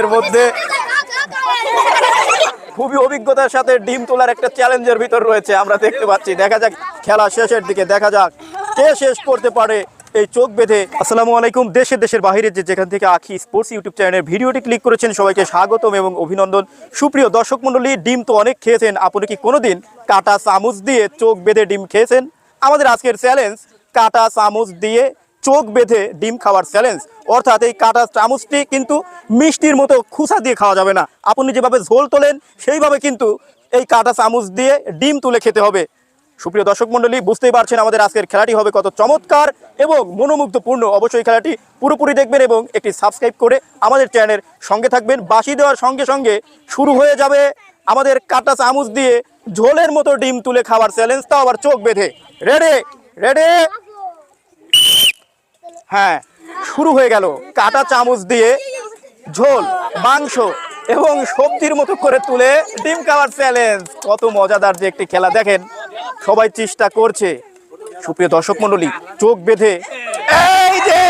প্রতিযোগীদের মধ্যে খুবই অভিজ্ঞতার সাথে ডিম তোলার একটা চ্যালেঞ্জের ভিতর রয়েছে, আমরা দেখতে পাচ্ছি। দেখা যাক, খেলা শেষের দিকে দেখা যাক কে শেষ করতে পারে এই চোখ বেঁধে। আসসালামু আলাইকুম দেশে দেশের বাইরে যে যেখান থেকে আখি স্পোর্টস ইউটিউব চ্যানেলের ভিডিওটি ক্লিক করেছেন, সবাইকে স্বাগতম এবং অভিনন্দন। সুপ্রিয় দর্শক মণ্ডলী, ডিম তো অনেক খেয়েছেন, আপনি কি কোনোদিন কাটা চামচ দিয়ে চোখ বেঁধে ডিম খেয়েছেন? আমাদের আজকের চ্যালেঞ্জ কাটা চামচ দিয়ে চোখ বেঁধে ডিম খাওয়ার চ্যালেঞ্জ অর্থাৎ এই কাটা চামচটি কিন্তু মিষ্টির মতো খুসা দিয়ে খাওয়া যাবে না। আপনি যেভাবে ঝোল তোলেন, সেইভাবে কিন্তু এই কাটা চামচ দিয়ে ডিম তুলে খেতে হবে। সুপ্রিয় দর্শক মণ্ডলী, বুঝতেই পারছেন আমাদের আজকের খেলাটি হবে কত চমৎকার এবং মনোমুগ্ধপূর্ণ। অবশ্যই খেলাটি পুরোপুরি দেখবেন এবং একটি সাবস্ক্রাইব করে আমাদের চ্যানেলের সঙ্গে থাকবেন। বাসি দেওয়ার সঙ্গে সঙ্গে শুরু হয়ে যাবে আমাদের কাটা চামচ দিয়ে ঝোলের মতো ডিম তুলে খাওয়ার চ্যালেঞ্জ তাও আবার চোখ বেঁধে। রেডে রেডে হ্যাঁ শুরু হয়ে গেল। কাটা চামচ দিয়ে ঝোল, মাংস এবং সবজির মতো করে তুলে ডিম খাওয়ার চ্যালেঞ্জ কত মজাদার যে একটি খেলা। দেখেন, সবাই চেষ্টা করছে। সুপ্রিয় দর্শক মণ্ডলী, চোখ বেঁধে। এই যে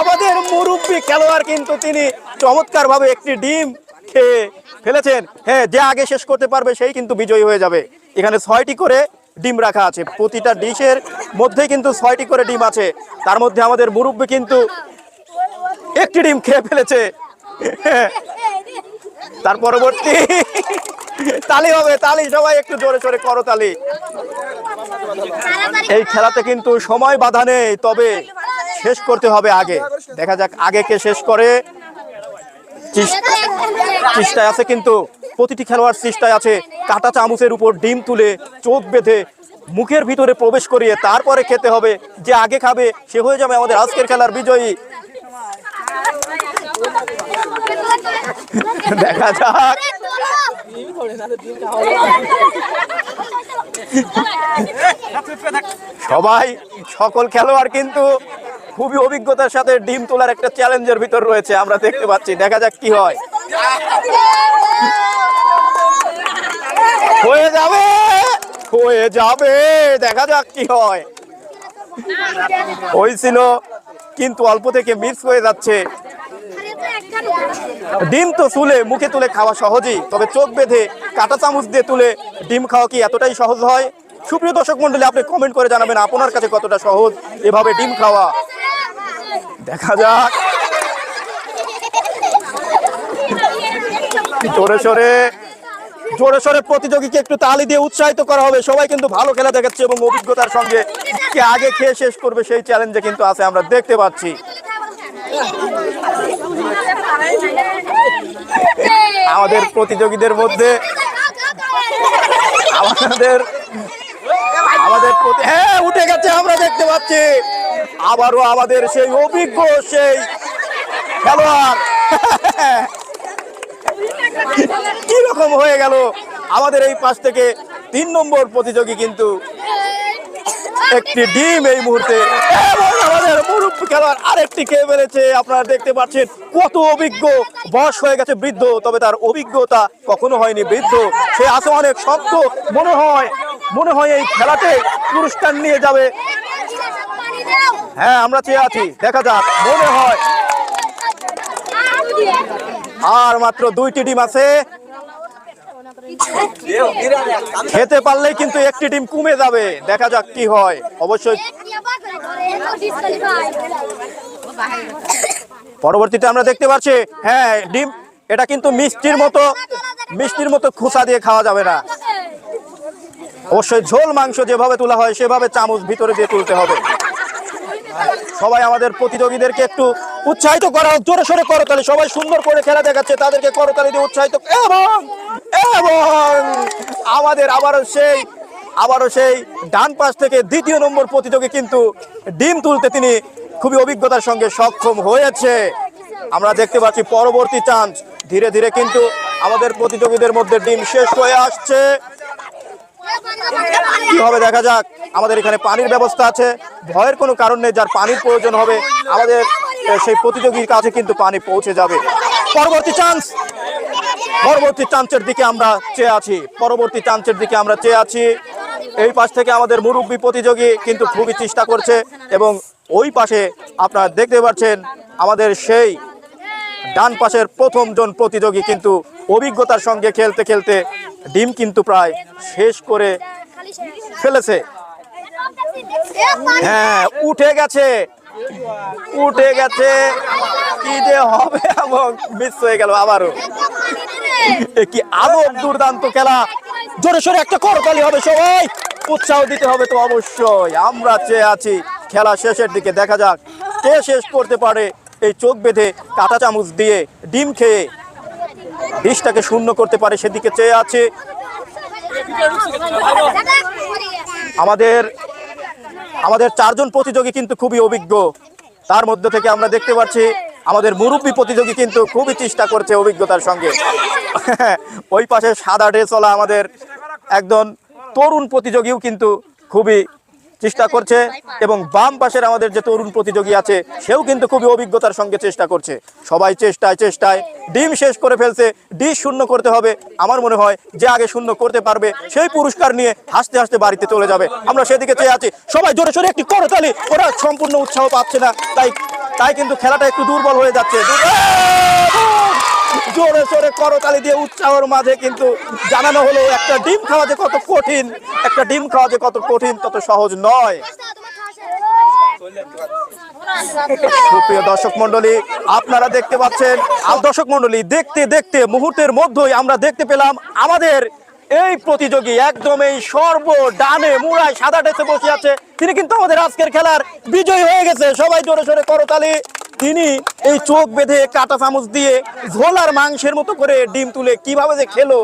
আমাদের মুরব্বী খেলোয়াড় কিন্তু তিনি চমৎকার ভাবে একটি ডিম খেয়ে ফেলেছেন। হ্যাঁ যে আগে শেষ করতে পারবে, সেই কিন্তু বিজয়ী হয়ে যাবে। এখানে ছয়টি করে ডিম রাখা আছে। প্রতিটা ডিশের মধ্যেই কিন্তু ছয়টি করে ডিম আছে। তার মধ্যে আমাদের মুরব্বী কিন্তু একটি ডিম খেয়ে ফেলেছে। তার পরবর্তী তালি হবে, তালি, সবাই একটু জোরে জোরে করো তালি। এই খেলাতে কিন্তু সময় বাধা নেই, তবে শেষ করতে হবে আগে। দেখা যাক আগে কে শেষ করে। চেষ্টা- চেষ্টায় আছে কিন্তু প্রতিটি খেলোয়াড় চেষ্টায় আছে। কাটা চামচের উপর ডিম তুলে চোখ বেঁধে মুখের ভিতরে প্রবেশ করিয়ে তারপরে খেতে হবে। যে আগে খাবে, সে হয়ে যাবে আমাদের আজকের খেলার বিজয়ী। দেখা যাক। সবাই, সকল খেলোয়াড় কিন্তু খুবই অভিজ্ঞতার সাথে ডিম তোলার একটা চ্যালেঞ্জের ভিতর রয়েছে, আমরা দেখতে পাচ্ছি। দেখা যাক কি হয়। হয়ে যাবে হয়ে যাবে, দেখা যাক কি হয়। হয়েছিল, কিন্তু অল্প থেকে মিস হয়ে যাচ্ছে। ডিম তো তুলে, মুখে তুলে খাওয়া সহজই, তবে চোখ বেঁধে কাঁটা চামচ দিয়ে তুলে ডিম খাওয়া কি এতটাই সহজ হয়? সুপ্রিয় দর্শক মন্ডলী আপনি কমেন্ট করে জানাবেন আপনার কাছে কতটা সহজ এভাবে ডিম খাওয়া। দেখা যাক। জোরে সরে জোরে সরে প্রতিযোগীকে একটু তালি দিয়ে উৎসাহিত করা হবে। সবাই কিন্তু ভালো খেলা দেখাচ্ছে এবং অভিজ্ঞতার সঙ্গে কে আগে খেয়ে শেষ করবে সেই চ্যালেঞ্জে কিন্তু আছে, আমরা দেখতে পাচ্ছি। আমাদের প্রতিযোগীদের মধ্যে আমাদের আমাদের হ্যাঁ উঠে গেছে, আমরা দেখতে পাচ্ছি। আবারও আমাদের সেই অভিজ্ঞ, সেই খেলোয়াড়। হয়ে গেল। আমাদের এই পাশ থেকে তিন নম্বর প্রতিযোগী কিন্তু একটি ডিম এই মুহূর্তে। আরেকটি খেয়ে ফেলেছে। আপনারা দেখতে পাচ্ছেন কত অভিজ্ঞ। বয়স হয়ে গেছে বৃদ্ধ, তবে তার অভিজ্ঞতা কখনো হয়নি বৃদ্ধ। সে আছে অনেক শক্ত। মনে হয় মনে হয় এই খেলাতে পুরস্কার নিয়ে যাবে। হ্যাঁ আমরা চেয়ে আছি। দেখা যাক, মনে হয়। আর মাত্র দুইটি ডিম আছে। খেতে পারলেই কিন্তু একটি ডিম কমে যাবে। দেখা যাক কি হয়। অবশ্যই পরবর্তীতে আমরা দেখতে পাচ্ছি হ্যাঁ ডিম, এটা কিন্তু মিষ্টির মতো মিষ্টির মতো খুসা দিয়ে খাওয়া যাবে না। অবশ্যই ঝোল মাংস যেভাবে তোলা হয়, সেভাবে চামচ ভিতরে দিয়ে তুলতে হবে। সবাই আমাদের প্রতিযোগীদেরকে একটু উৎসাহিত করা জোরে সোরে করতালি। সবাই সুন্দর করে খেলা দেখাচ্ছে, তাদেরকে করতালি দিয়ে উৎসাহিত। এবং এবং আমাদের আবারও সেই আবারও সেই ডান পাশ থেকে দ্বিতীয় নম্বর প্রতিযোগী কিন্তু ডিম তুলতে তিনি খুবই অভিজ্ঞতার সঙ্গে সক্ষম হয়েছে। আমরা দেখতে পাচ্ছি পরবর্তী চান্স ধীরে ধীরে কিন্তু আমাদের প্রতিযোগীদের মধ্যে ডিম শেষ হয়ে আসছে। কি হবে দেখা যাক। আমাদের এখানে পানির ব্যবস্থা আছে। ভয়ের কোনো কারণ নেই, যার পানির প্রয়োজন হবে। আমাদের সেই প্রতিযোগীর কাছে কিন্তু পানি পৌঁছে যাবে। পরবর্তী চান্স পরবর্তী চান্সের দিকে আমরা চেয়ে আছি। পরবর্তী চান্সের দিকে আমরা চেয়ে আছি। এই পাশ থেকে আমাদের মুরব্বী প্রতিযোগী কিন্তু খুবই চেষ্টা করছে এবং ওই পাশে আপনারা দেখতে পাচ্ছেন আমাদের সেই ডান পাশের প্রথম জন প্রতিযোগী কিন্তু অভিজ্ঞতার সঙ্গে খেলতে খেলতে ডিম কিন্তু প্রায় শেষ করে ফেলেছে। হ্যাঁ উঠে গেছে। উঠে গেছে। কি যে হবে এবং মিস হয়ে গেল আবারও। কি আদব দুর্দান্ত খেলা। জোরে সোরে একটা করতালি হবে সবাই। উৎসাহ দিতে হবে তো অবশ্যই। আমরা চেয়ে আছি খেলা শেষের দিকে। দেখা যাক কে শেষ করতে পারে এই চোখ বেঁধে কাঁটা চামচ দিয়ে ডিম খেয়ে বিষটাকে শূন্য করতে পারে সেদিকে চেয়ে আছে। আমাদের আমাদের চারজন প্রতিযোগী কিন্তু খুবই অভিজ্ঞ। তার মধ্যে থেকে আমরা দেখতে পাচ্ছি, আমাদের মুরব্বী প্রতিযোগী কিন্তু খুবই চেষ্টা করছে অভিজ্ঞতার সঙ্গে। ওই পাশে সাদা ড্রেসওয়ালা আমাদের একজন তরুণ প্রতিযোগীও কিন্তু খুবই চেষ্টা করছে এবং বাম পাশের আমাদের যে তরুণ প্রতিযোগী আছে, সেও কিন্তু খুবই অভিজ্ঞতার সঙ্গে চেষ্টা করছে। সবাই চেষ্টায় চেষ্টায়। ডিম শেষ করে ফেলছে। ডিশ শূন্য করতে হবে। আমার মনে হয় যে আগে শূন্য করতে পারবে, সেই পুরস্কার নিয়ে হাসতে হাসতে বাড়িতে চলে যাবে। আমরা সেদিকে চেয়ে আছি। সবাই জোরে সোরে একটি করতালি ওরা সম্পূর্ণ উৎসাহ পাচ্ছে না। তাই তাই কিন্তু খেলাটা একটু দুর্বল হয়ে যাচ্ছে। জোরে সোরে করতালি দিয়ে উৎসাহের মাঝে কিন্তু জানানো হলো একটা ডিম খাওয়া যে কত কঠিন, একটা ডিম খাওয়া যে কত কঠিন, তত সহজ নয়। সুপ্রিয় দর্শক মন্ডলী আপনারা দেখতে পাচ্ছেন, আর দর্শক মন্ডলী দেখতে দেখতে মুহূর্তের মধ্যেই আমরা দেখতে পেলাম আমাদের এই প্রতিযোগী একদম এই সর্ব ডানে মুড়ায় সাদা ডেসে বসে আছে। তিনি কিন্তু আমাদের আজকের খেলার বিজয়ী হয়ে গেছে। সবাই জোরে সোরে করতালি। তিনি এই চোখ বেঁধে কাটা চামচ দিয়ে ঝোলার মাংসের মতো করে ডিম তুলে কীভাবে যে খেলো,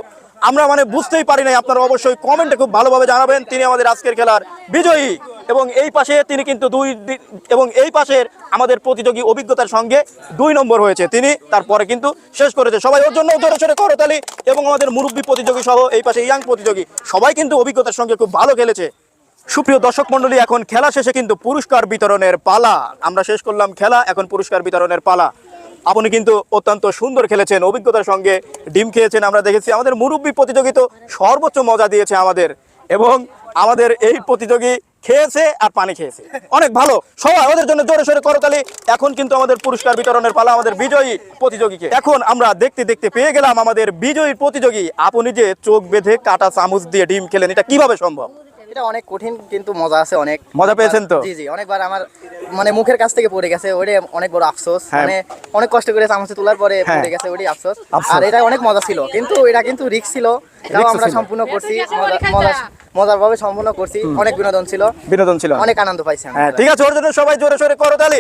আমরা মানে বুঝতেই পারি নাই। আপনারা অবশ্যই কমেন্টে খুব ভালোভাবে জানাবেন। তিনি আমাদের আজকের খেলার বিজয়ী এবং এই পাশে তিনি কিন্তু দুই এবং এই পাশের আমাদের প্রতিযোগী অভিজ্ঞতার সঙ্গে দুই নম্বর হয়েছে তিনি। তারপরে কিন্তু শেষ করেছে। সবাই ওর জন্য জোরে সোরে করতালি এবং আমাদের মুরব্বী প্রতিযোগী সহ এই পাশে ইয়াং প্রতিযোগী সবাই কিন্তু অভিজ্ঞতার সঙ্গে খুব ভালো খেলেছে। সুপ্রিয় দর্শক মন্ডলী এখন খেলা শেষে কিন্তু পুরস্কার বিতরণের পালা। আমরা শেষ করলাম খেলা, এখন পুরস্কার বিতরণের পালা। আপনি কিন্তু অত্যন্ত সুন্দর খেলেছেন, অভিজ্ঞতার সঙ্গে ডিম খেয়েছেন। আমরা দেখেছি আমাদের মুরব্বী প্রতিযোগী তো সর্বোচ্চ মজা দিয়েছে আমাদের। এবং আমাদের এই প্রতিযোগী খেয়েছে আর পানি খেয়েছে। অনেক ভালো, সবাই ওদের জন্য জোরে সোরে করতালি। এখন কিন্তু আমাদের পুরস্কার বিতরণের পালা আমাদের বিজয়ী প্রতিযোগীকে। এখন আমরা দেখতে দেখতে পেয়ে গেলাম আমাদের বিজয়ী প্রতিযোগী। আপনি যে চোখ বেঁধে কাটা চামচ দিয়ে ডিম খেলেন, এটা কীভাবে সম্ভব? এটা অনেক কঠিন কিন্তু মজা আছে অনেক মজা পেয়েছেন তো? জি জি অনেকবার আমার মানে মুখের কাছ থেকে পড়ে গেছে ওইটা অনেক বড় আফসোস। হ্যাঁ। মানে অনেক কষ্ট করে চামচে তোলার পরে হ্যাঁ। পড়ে গেছে ওইটাই আফসোস। আর এটা অনেক মজা ছিল কিন্তু এটা কিন্তু রিস্ক ছিল তাও আমরা সম্পূর্ণ করছি মজা- মজা মজার ভাবে সম্পূর্ণ করছি অনেক বিনোদন ছিল। বিনোদন ছিল। অনেক আনন্দ পাইছি হ্যাঁ ঠিক আছে ওর জন্য সবাই জোরে সোরে করতালি